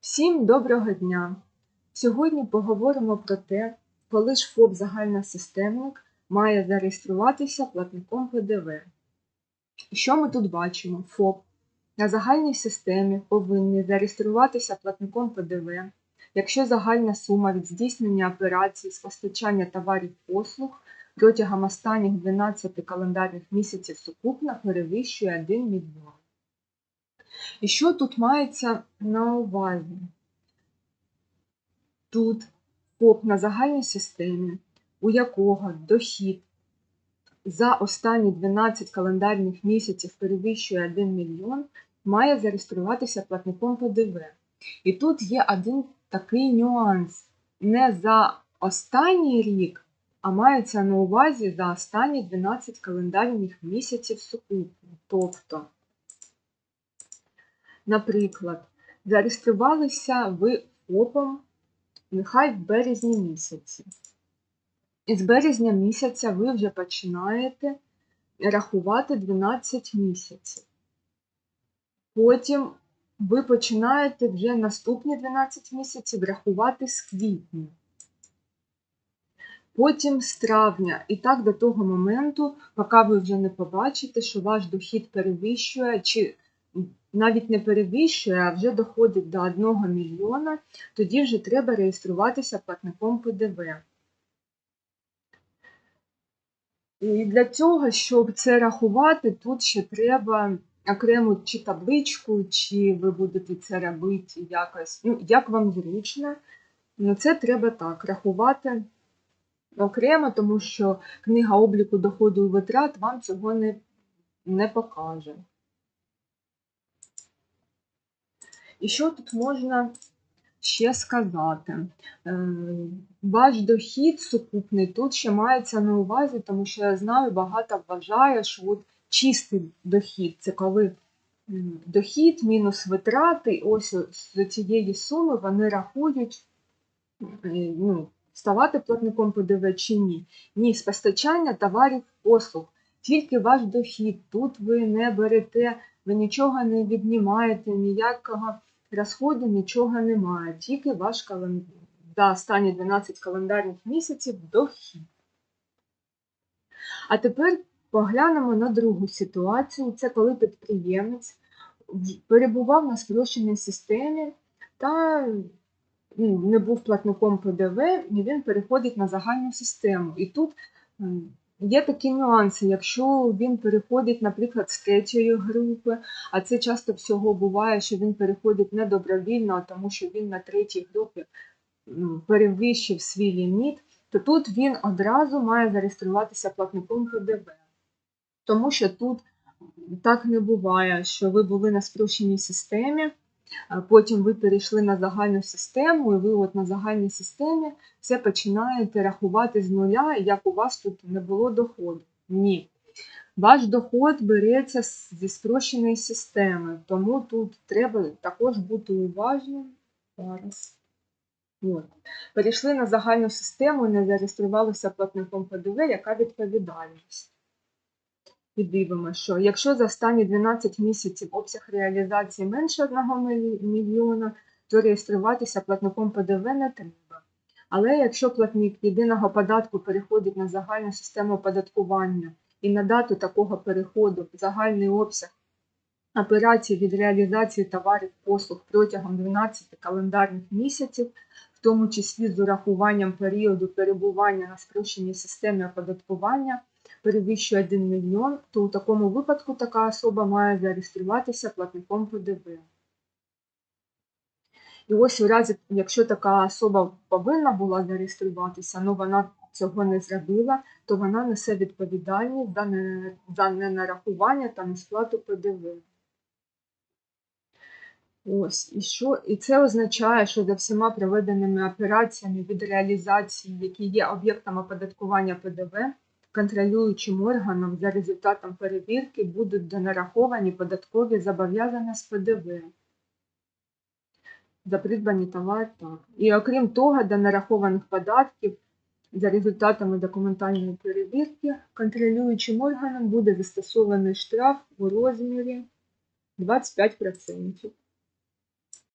Всім доброго дня! Сьогодні поговоримо про те, коли ж ФОП загальносистемник має зареєструватися платником ПДВ. Що ми тут бачимо? ФОП на загальній системі повинні зареєструватися платником ПДВ, якщо загальна сума від здійснення операцій з постачання товарів послуг протягом останніх 12 календарних місяців сукупно перевищує 1 мільйон. І що тут мається на увазі? Тут ФОП на загальній системі, у якого дохід за останні 12 календарних місяців перевищує 1 мільйон, має зареєструватися платником ПДВ. І тут є один такий нюанс. Не за останній рік, а мається на увазі за останні 12 календарних місяців сукупно. Тобто, Наприклад, зареєструвалися ви ФОПом нехай в березні місяці. І з березня місяця ви вже починаєте рахувати 12 місяців. Потім ви починаєте вже наступні 12 місяців рахувати з квітня. Потім з травня, і так до того моменту, поки ви вже не побачите, що ваш дохід перевищує, чи навіть не перевищує, а вже доходить до 1 мільйона, тоді вже треба реєструватися платником ПДВ. І для цього, щоб це рахувати, тут ще треба окрему чи табличку, чи ви будете це робити якось, ну, як вам зручно. Ну, це треба так, рахувати окремо, тому що книга обліку доходу і витрат вам цього не, не покаже. І що тут можна ще сказати? Е, ваш дохід сукупний тут ще мається на увазі, тому що я знаю, багато вважає, що от чистий дохід це коли дохід мінус витрати, ось з цієї суми вони рахують, ну, ставати платником ПДВ чи ні. Ні, з постачання товарів послуг. Тільки ваш дохід. Тут ви не берете, ви нічого не віднімаєте, ніякого розходу нічого немає, тільки ваш календар за останні 12 календарних місяців дохід. А тепер поглянемо на другу ситуацію. Це коли підприємець перебував на спрощеній системі та ну, не був платником ПДВ, і він переходить на загальну систему. І тут Є такі нюанси, якщо він переходить, наприклад, з третьої групи, а це часто всього буває, що він переходить не добровільно, тому що він на третій групі перевищив свій ліміт, то тут він одразу має зареєструватися платником ПДВ. Тому що тут так не буває, що ви були на спрощеній системі. Потім ви перейшли на загальну систему, і ви от на загальній системі все починаєте рахувати з нуля, як у вас тут не було доходу. Ні. Ваш доход береться зі спрощеної системи, тому тут треба також бути уважним. Зараз. От. Перейшли на загальну систему, не зареєструвалися платником ПДВ, яка відповідальність і дивимося, що якщо за останні 12 місяців обсяг реалізації менше 1 мільйона, то реєструватися платником ПДВ не треба. Але якщо платник єдиного податку переходить на загальну систему оподаткування і на дату такого переходу загальний обсяг операцій від реалізації товарів послуг протягом 12 календарних місяців, в тому числі з урахуванням періоду перебування на спрощеній системі оподаткування, перевищує 1 мільйон, то у такому випадку така особа має зареєструватися платником ПДВ. І ось у разі, якщо така особа повинна була зареєструватися, але вона цього не зробила, то вона несе відповідальність за ненарахування та несплату ПДВ. Ось, і що? І це означає, що за всіма проведеними операціями від реалізації, які є об'єктом оподаткування ПДВ, контролюючим органом за результатом перевірки будуть донараховані податкові зобов'язання з ПДВ. За придбані товари так. І окрім того, до нарахованих податків за результатами документальної перевірки контролюючим органом буде застосований штраф у розмірі 25%.